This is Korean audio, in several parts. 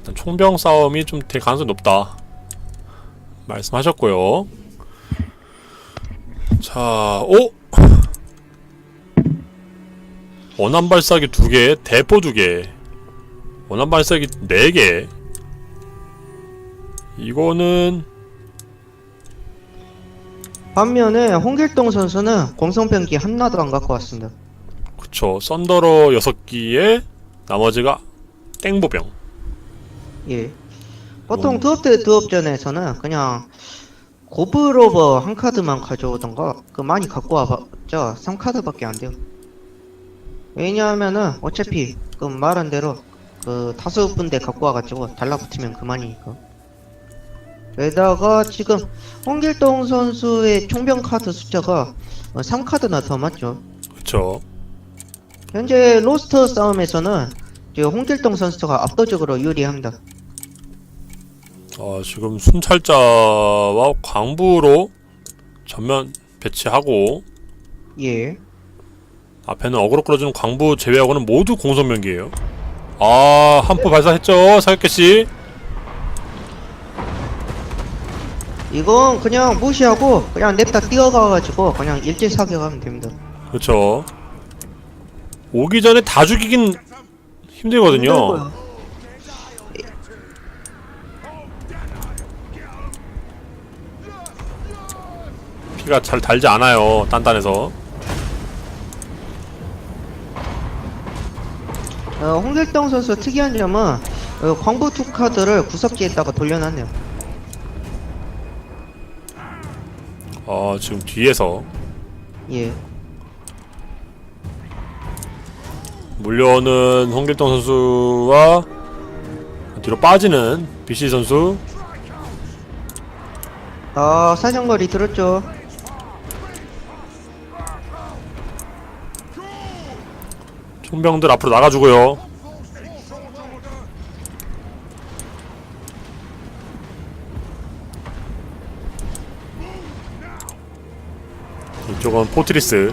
일단 총병 싸움이 좀 될 가능성이 높다. 말씀하셨고요. 자, 오! 원한 발사기 두 개, 대포 두 개, 원한 발사기 네 개. 이거는 반면에 홍길동 선수는 공성병기 하나도 안 갖고 왔습니다. 그쵸 썬더러 여섯 기에 나머지가 땡보병. 예. 보통 뭐. 드업 대 드업전에서는 그냥 고브로버 한 카드만 가져오던가 그 많이 갖고 와봤자 3카드밖에 안 돼요. 왜냐하면은 어차피 그 말한 대로 그 다섯 군데 갖고 와가지고 달라붙으면 그만이니까. 게다가 지금 홍길동 선수의 총병 카드 숫자가 3카드나 더 맞죠. 그쵸 현재 로스터 싸움에서는 홍길동 선수가 압도적으로 유리합니다. 어, 지금 순찰자와 광부로 전면 배치하고 예. 앞에는 어그로 끌어주는 광부 제외하고는 모두 공성병기예요. 아, 한포 발사했죠, 사격개 씨. 이건 그냥 무시하고 그냥 냅다 뛰어가가지고 그냥 일제 사격하면 됩니다. 그렇죠. 오기 전에 다 죽이긴 힘들거든요. 힘들고요. 피가 잘 달지 않아요, 단단해서. 어, 홍길동 선수 특이한 점은 어, 광부 투 카드를 구석기에다가 돌려놨네요. 아, 지금 뒤에서 예. 물려오는 홍길동 선수와 뒤로 빠지는 BC 선수. 아 사정거리 들었죠? 총병들 앞으로 나가주고요. 이쪽은 포트리스.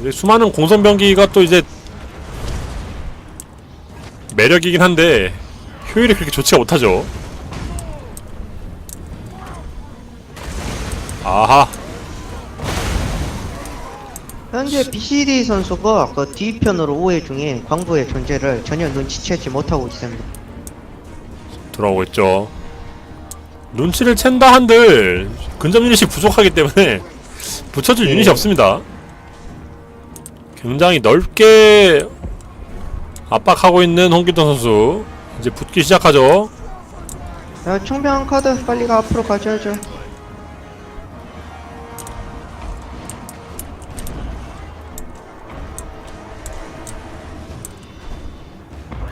이제 수많은 공선병기가 또 이제 매력이긴 한데 효율이 그렇게 좋지가 못하죠. 아하, 현재 BCD 선수가 그 뒤편으로 우회 중에 광부의 존재를 전혀 눈치채지 못하고 있습니다. 돌아오고 있죠. 눈치를 챈다 한들 근접 유닛이 부족하기 때문에 붙여줄 예. 유닛이 없습니다. 굉장히 넓게 압박하고 있는 홍길동 선수 이제 붙기 시작하죠. 야, 총병 카드 빨리 가 앞으로 가져야죠.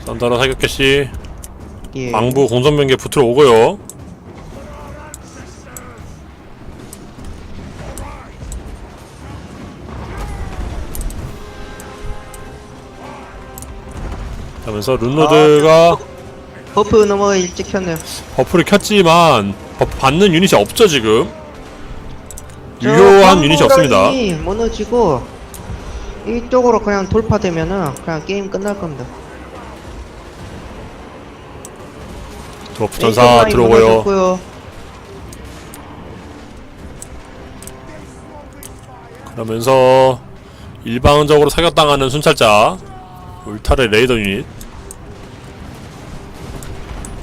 썬더러 사격개 씨 예. 망부 공선병기에 붙으러 오고요. 그러면서 룬로드가 버프 너무 일찍 켰네요. 버프를 켰지만 버프 받는 유닛이 없죠 지금 저 유효한 유닛이 없습니다 무너지고 이쪽으로 그냥 돌파되면은 그냥 게임 끝날 겁니다. 이쪽 전사 라인 들어오고요 무너졌고요. 그러면서 일방적으로 사격당하는 순찰자 울타르 레이더 유닛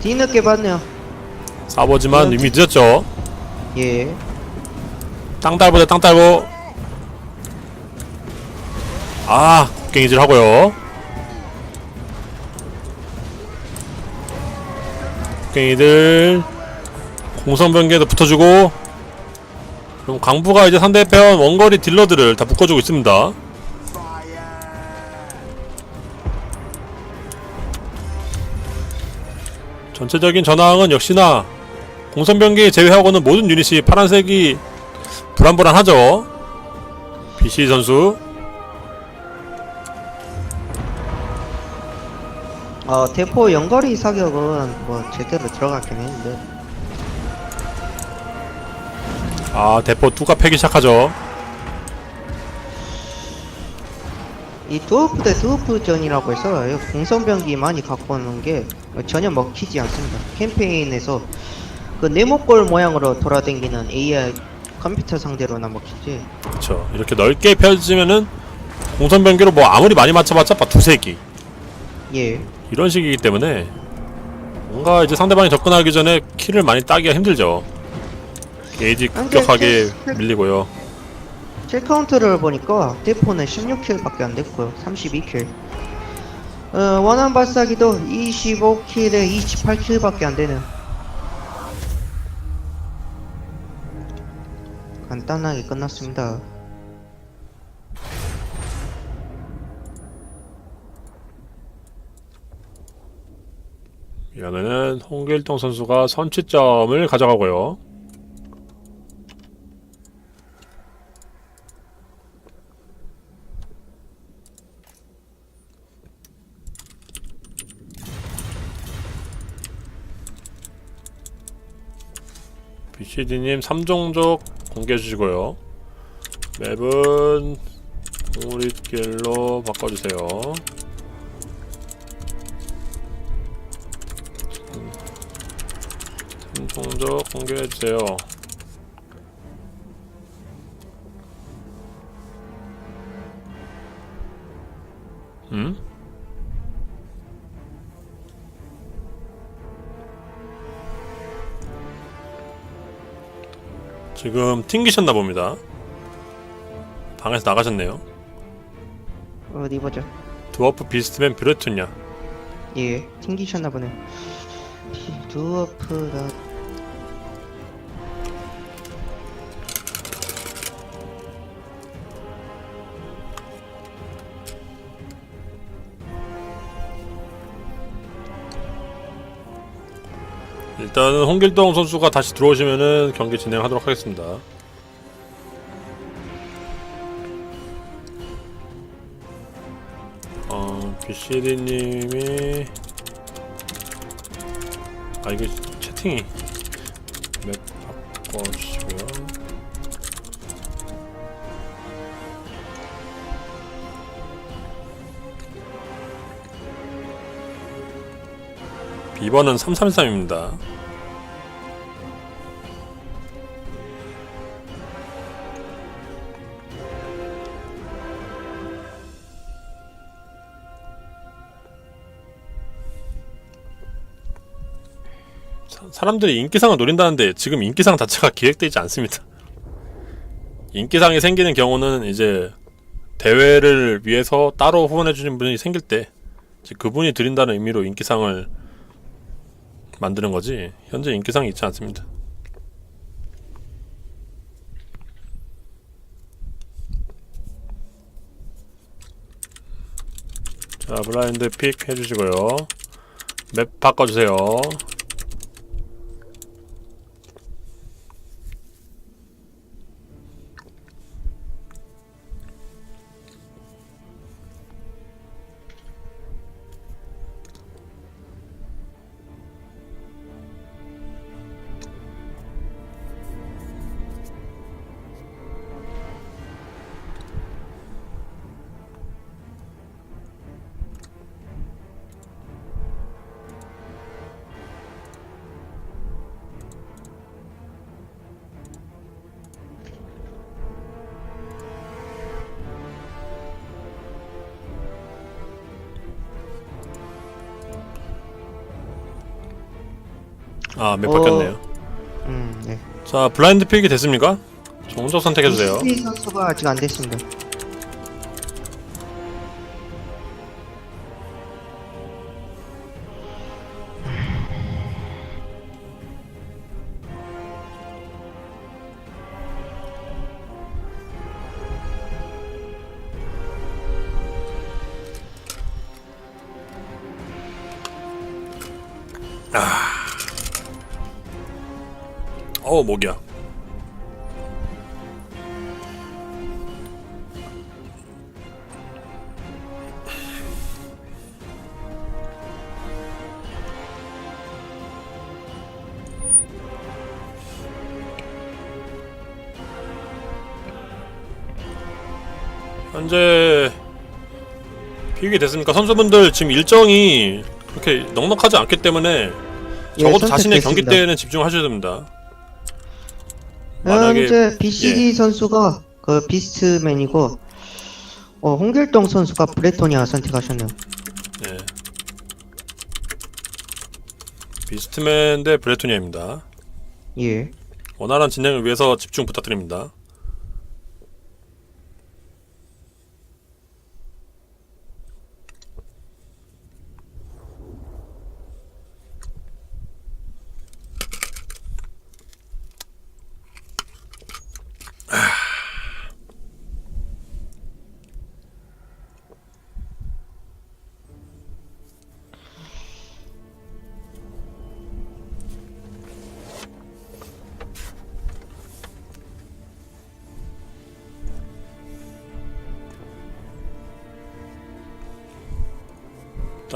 뒤늦게 봤네요. 사보지만 이미 늦었죠 예. 땅달보다 땅달보 아 곡괭이질 하고요 곡괭이들 공성병기에도 붙어주고 그럼 강부가 이제 상대편 원거리 딜러들을 다 묶어주고 있습니다 전체적인 전황은 역시나 공성병기 제외하고는 모든 유닛이 파란색이 불안불안하죠. BC 선수 어, 대포 연거리 사격은 뭐 제대로 들어갔긴 했는데 아 대포 뚜가 패기 시작하죠. 이 두어프 대 두어프전이라고 해서 이 공성병기 많이 갖고 오는 게 전혀 먹히지 않습니다. 캠페인에서 그 네모꼴 모양으로 돌아다니는 AI 컴퓨터 상대로나 먹히지. 그쵸 이렇게 넓게 펴지면은 공선 변기로 뭐 아무리 많이 맞춰봤자 막 두세 기 예. 이런 식이기 때문에 뭔가 이제 상대방이 접근하기 전에 키를 많이 따기가 힘들죠 게이지 근데 급격하게 그- 밀리고요 킬 카운트를 보니까 대포는 16킬밖에 안 됐고요. 32킬. 어, 원한 발사기도 25킬에 28킬밖에 안 되는. 간단하게 끝났습니다. 이번에는 홍길동 선수가 선취점을 가져가고요. BCD님 3종족 공개해 주시고요. 맵은 우리길로 바꿔주세요 성적 공개해주세요. 음? 지금 튕기셨나 봅니다. 방에서 나가셨네요. 어디 보자. 드워프 비스트맨 브레투냐? 예, 튕기셨나 보네. 두어프다. 일단은 홍길동 선수가 다시 들어오시면은 경기 진행하도록 하겠습니다. 어, BCD님이 아 이거 채팅이 맵 바꿔주시고요. 비번은 333입니다. 사- 사람들이 인기상을 노린다는데 지금 인기상 자체가 기획되지 않습니다. 인기상이 생기는 경우는 이제 대회를 위해서 따로 후원해주는 분이 생길 때 그분이 드린다는 의미로 인기상을 만드는 거지 현재 인기상이 있지 않습니다. 자 블라인드 픽 해주시고요. 맵 바꿔주세요. 아 맵 어. 바뀌었네요. 음, 네. 자 블라인드 픽이 됐습니까? 정적 선택해주세요. 이 선수가 아직 안 됐습니다. 목이야. 현재 비교가 됐으니까 선수분들 지금 일정이 그렇게 넉넉하지 않기 때문에 예, 적어도 자신의 경기 선택됐습니다. 때에는 집중하셔야 됩니다. 만약에 예. 현재 BCD 선수가 그 비스트맨이고 어, 홍길동 선수가 브레토니아 선택하셨네요. 예. 비스트맨 대 브레토니아입니다. 예. 원활한 진행을 위해서 집중 부탁드립니다.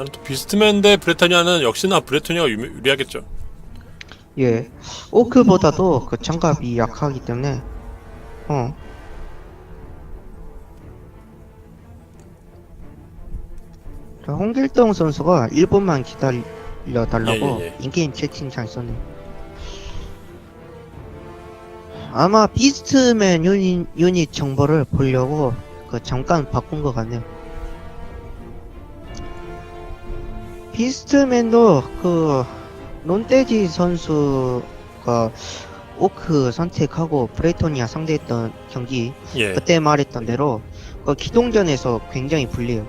일단 또 비스트맨 대 브레토니아는 역시나 브레토니아가 유- 유리하겠죠. 예. 오크보다도 그 장갑이 약하기 때문에 어. 자, 홍길동 선수가 1분만 기다려 달라고 예, 예, 예. 인게임 채팅창 썼네. 아마 비스트맨 유닛, 유닛 정보를 보려고 그 잠깐 바꾼 것 같네요. 비스트맨도 그 논떼지 선수가 오크 선택하고 브레이토니아 상대했던 경기 예. 그때 말했던 대로 그 기동전에서 굉장히 불리해요.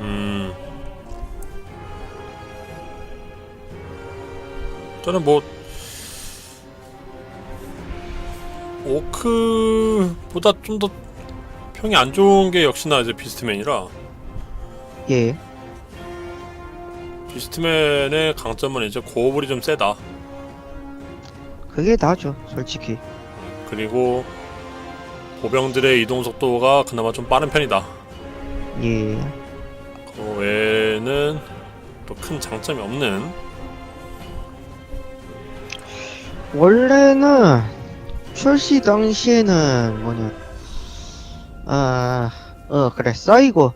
음. 저는 뭐 오크보다 좀 더 평이 안 좋은 게 역시나 이제 비스트맨이라 예, 비스트맨의 강점은 이제 고업을이 좀 세다. 그게 나죠, 솔직히. 그리고 보병들의 이동 속도가 그나마 좀 빠른 편이다. 예, 그 외에는 또 큰 장점이 없는 원래는 출시 당시에는 뭐냐, 아, 어 그래, 사이고,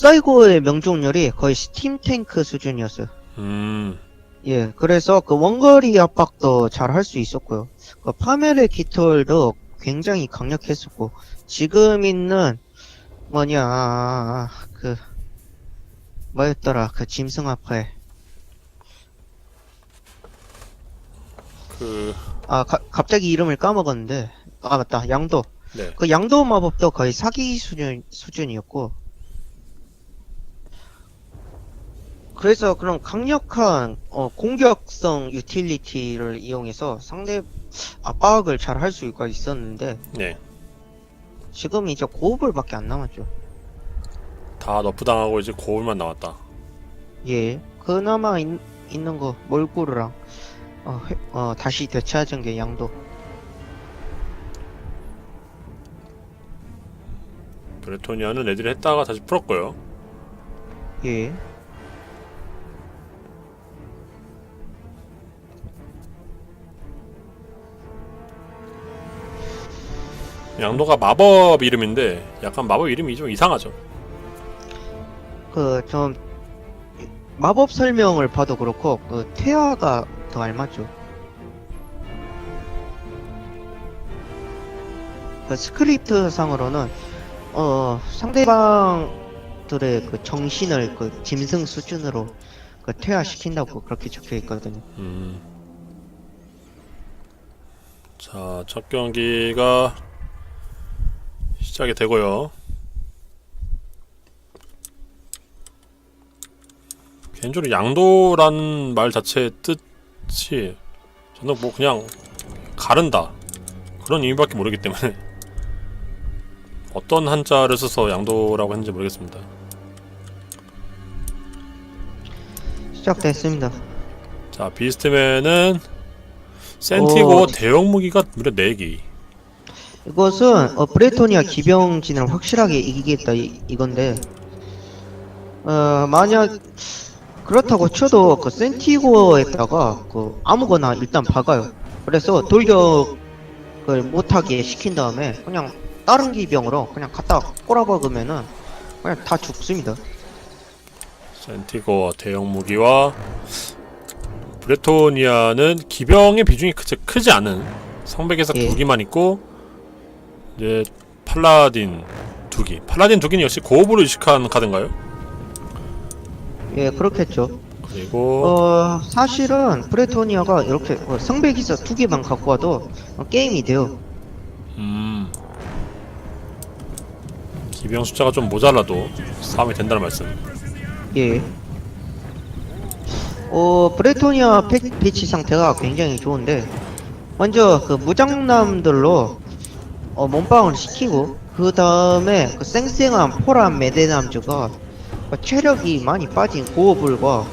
사이고의 명중률이 거의 스팀 탱크 수준이었어요. 음, 예, 그래서 그 원거리 압박도 잘 할 수 있었고요. 그 파멜의 깃털도 굉장히 강력했었고, 지금 있는, 뭐냐, 그, 뭐였더라, 그 짐승 아파의, 그 아, 가- 갑자기 이름을 까먹었는데, 아, 맞다, 양도. 네. 그 양도 마법도 거의 사기 수준, 수준이었고, 그래서 그런 강력한 어, 공격성 유틸리티를 이용해서 상대 압박을 잘 할 수가 있었는데 네. 지금 이제 고업을밖에 안 남았죠. 다 너프 당하고 이제 고울만 나왔다. 예, 그나마 있, 있는 거 몰구르랑 어, 회- 어, 다시 되찾은 게 양도. 브레토니아는 레디를 했다가 다시 풀었고요. 예, 양도가 마법 이름인데 약간 마법 이름이 좀 이상하죠. 그 좀 마법 설명을 봐도 그렇고 그 태아가 더 알맞죠. 그 스크립트 상으로는 어 상대방들의 그 정신을 그 짐승 수준으로 그 퇴화시킨다고 그렇게 적혀 있거든요. 음. 자, 첫 경기가 시작이 되고요. 개인적으로 양도란 말 자체의 뜻이 저는 뭐 그냥 가른다 그런 의미밖에 모르기 때문에 어떤 한자를 써서 양도라고 했는지 모르겠습니다. 시작됐습니다. 자, 비스트맨은 센티고 오. 대형 무기가 무려 4개. 이것은 어, 브레토니아 기병진을 확실하게 이기겠다 이, 이건데 어 만약 그렇다고 쳐도 그 센티고에다가 그 아무거나 일단 박아요. 그래서 돌격을 못하게 시킨 다음에 그냥 다른 기병으로 그냥 갖다 꼬라박으면은 그냥 다 죽습니다. 센티고 대형 무기와 브레토니아는 기병의 비중이 크지, 크지 않은 성백에서 예. 두 기만 있고 이제 팔라딘 두 기. 팔라딘 두 기는 역시 고업으로 이식한 카드인가요? 예, 그렇겠죠. 그리고 어, 사실은 브레토니아가 이렇게 어, 성배기사 두 개만 갖고 와도 어, 게임이 돼요. 음 기병 숫자가 좀 모자라도 싸움이 된다는 말씀. 예. 어, 브레토니아 패, 배치 상태가 굉장히 좋은데, 먼저 그 무장남들로 어, 몸빵을 시키고, 그 다음에 그 쌩쌩한 포란 메데남즈가 어, 체력이 많이 빠진 고어불과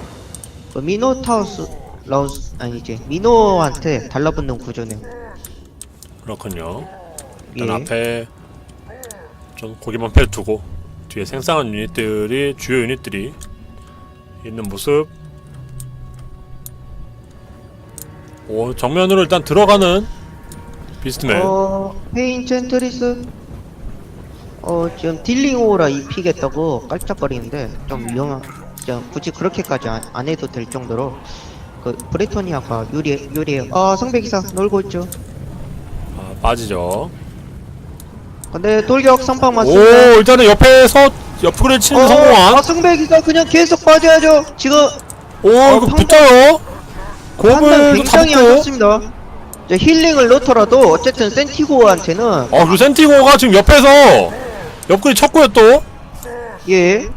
그 미노타우스 라우스 아니지 미노한테 달라붙는 구조네요. 그렇군요. 예. 일단 앞에 좀 고기만 패 두고 뒤에 생산한 유닛들이 주요 유닛들이 있는 모습. 오 정면으로 일단 들어가는 비스트맨. 어, 페인 젠트리스 어, 지금 딜링 오라 입히겠다고 깔짝거리는데 좀 위험한 좀 굳이 그렇게까지 안, 안 해도 될 정도로 그 브레토니아가 유리 유리해요. 아, 성배기사 놀고 있죠. 아, 빠지죠. 근데 돌격 선방 오 맞습니다. 일단은 옆에서 옆구리를 치는 성공한. 아, 성배기사 그냥 계속 빠져야죠. 지금 오 어, 이거 붙어요. 판단 고블도 굉장히 안 잡고. 좋습니다. 이제 힐링을 넣더라도 어쨌든 센티고한테는 어 그리고 센티고가 지금 옆에서 옆구리 쳤고요 또. 예.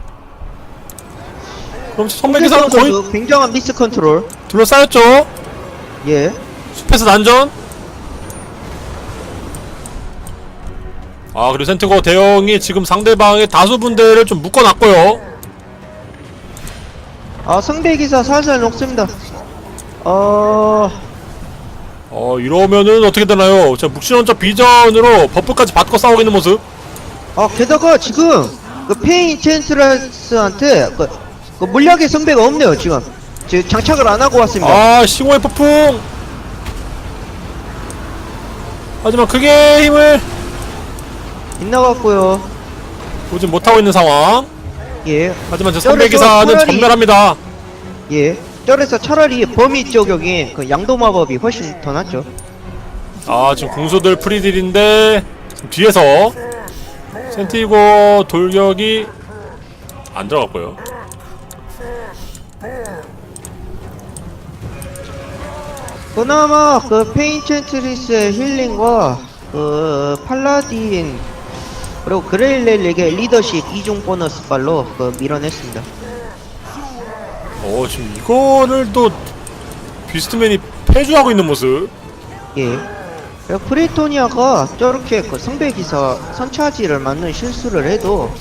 그럼 선배기사는 거의 선수 굉장한 미스 컨트롤. 둘러싸였죠. 예. 숲에서 난전. 아 그리고 센트고 대형이 지금 상대방의 다수 분대를 좀 묶어놨고요. 아, 성배기사 살살 녹습니다. 어, 어 이러면은 어떻게 되나요? 저 묵신원적 비전으로 버프까지 받고 싸우고 있는 모습. 아, 게다가 지금 그 페인 챈트라스한테 그, 그 물약의 성배가 없네요, 지금. 지금 장착을 안 하고 왔습니다. 아 싱호의 폭풍. 하지만 크게 힘을 빗나갔고요. 보지 못하고 있는 상황. 예, 하지만 저 선배기사는 차라리- 전멸합니다. 예. 쩔에서 차라리 범위 저격인 그 양도 마법이 훨씬 더 낫죠. 아 지금 궁수들 프리딜인데 지금 뒤에서 센티고 돌격이 안 들어갔고요. 그나마 그 페인 챈트리스의 힐링과 그 팔라딘 그리고 그레일렐에게 리더십 이중 보너스 발로 그 밀어냈습니다. 어 지금 이거를 또 비스트맨이 패주하고 있는 모습. 예. 프리토니아가 저렇게 그 성배기사 선차지를 맞는 실수를 해도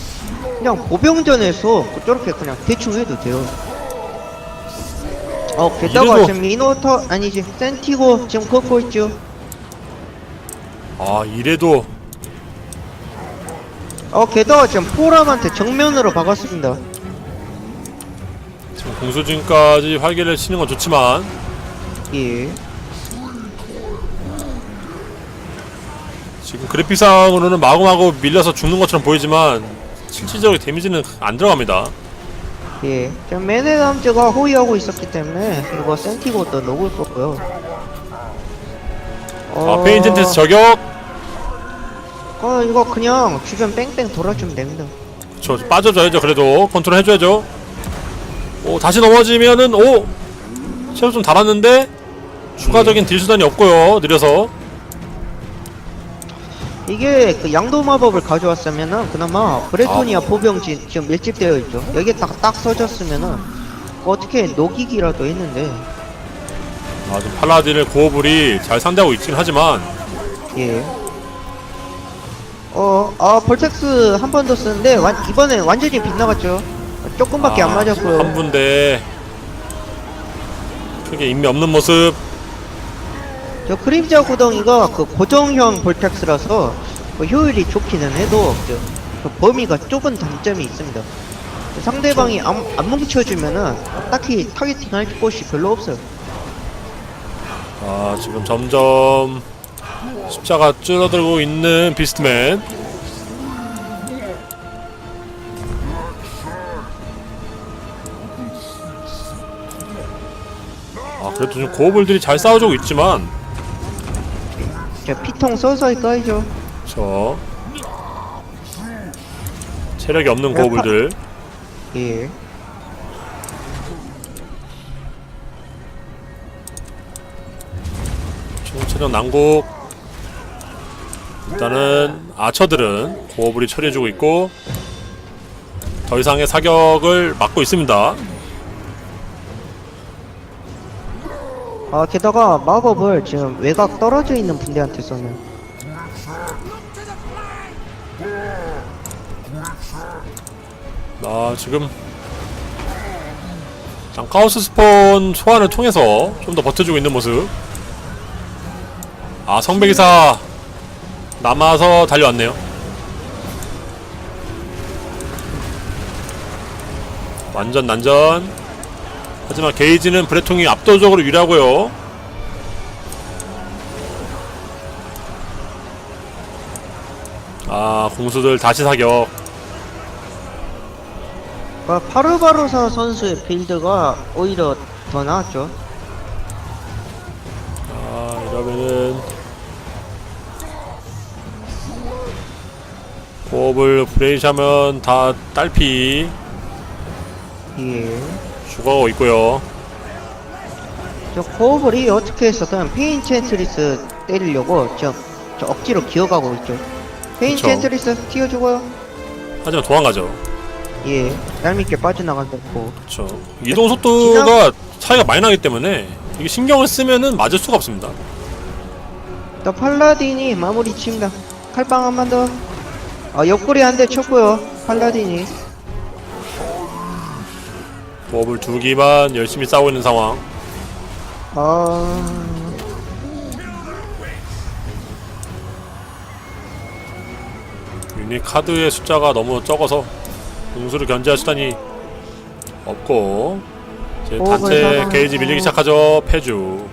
그냥 보병전에서 저렇게 그냥 대충 해도 돼요. 어, 게다가 이래도- 지금 미노터 아니지 센티고 지금 걷고 있죠. 아 이래도 어, 게다가 지금 포람한테 정면으로 박았습니다. 공수진까지 활개를 치는 건 좋지만 예. 지금 그래픽상으로는 마구마구 밀려서 죽는 것처럼 보이지만 실질적으로 데미지는 안 들어갑니다. 예. 지금 메네남즈가 호위하고 있었기 때문에 이거 센티고도 녹을 거고요. 아 페인텐트스 저격. 어, 이거 그냥 주변 뺑뺑 돌아주면 됩니다. 저 빠져줘야죠. 그래도 컨트롤 해줘야죠. 오 다시 넘어지면은 오 체력 좀 달았는데 추가적인 딜 수단이 없고요. 느려서 이게 그 양도 마법을 가져왔으면은 그나마 브레토니아 보병진 지금 밀집되어 있죠. 여기에 딱, 딱 써졌으면은 어떻게 녹이기라도 했는데 아 지금 팔라딘을 고어불이 잘 상대하고 있긴 하지만 예. 어, 아 벌텍스 한 번 더 쓰는데 완, 이번엔 완전히 빗나갔죠. 조금밖에 안 아, 맞았고요. 한 분대 크게 인미 없는 모습. 저 그림자 구덩이가 그 고정형 볼텍스라서 그 효율이 좋기는 해도 그, 그 범위가 좁은 단점이 있습니다. 상대방이 안, 안 뭉쳐주면은 딱히 타겟팅 할 곳이 별로 없어요. 아 지금 점점 십자가 줄어들고 있는 비스트맨. 그래도 좀 고어볼들이 잘 싸워주고 있지만. 자 피통 서서히 까이죠. 저 체력이 없는 야, 고어볼들. 예. 총체력 난국 일단은 아처들은 고어볼이 처리해주고 있고 더 이상의 사격을 막고 있습니다 아 게다가 마법을 지금 외곽 떨어져 있는 분대한테 썼네요 아 지금 장 카오스 스폰 소환을 통해서 좀 더 버텨주고 있는 모습. 아 성배기사 남아서 달려왔네요. 완전 난전 하지만 게이지는 브레통이 압도적으로 유리하고요. 아 공수들 다시 사격. 아, 파르바로사 선수의 빌드가 오히려 더 나았죠. 아 이러면은 호흡을 브레이시하면 다 딸피. 예. 죽어가고 있고요. 저 코어볼이 어떻게 해서든 페인 챈트리스 때리려고 저, 저 억지로 기어가고 있죠. 페인 그쵸. 챈트리스 튀어주고요. 하지만 도망가죠. 예 얄밉게 빠져나간다고. 그쵸. 이동 속도가 차이가 많이 나기 때문에 이게 신경을 쓰면은 맞을 수가 없습니다. 또 팔라딘이 마무리 칩니다. 칼빵 한 번 더. 아 옆구리 한 대 쳤고요 팔라딘이 호흡을 두 기만 열심히 싸우고 있는 상황. 아. 유닛 카드의 숫자가 너무 적어서 공수를 견제할 수단이 없고 이제 단체. 게이지 밀리기 시작하죠 패주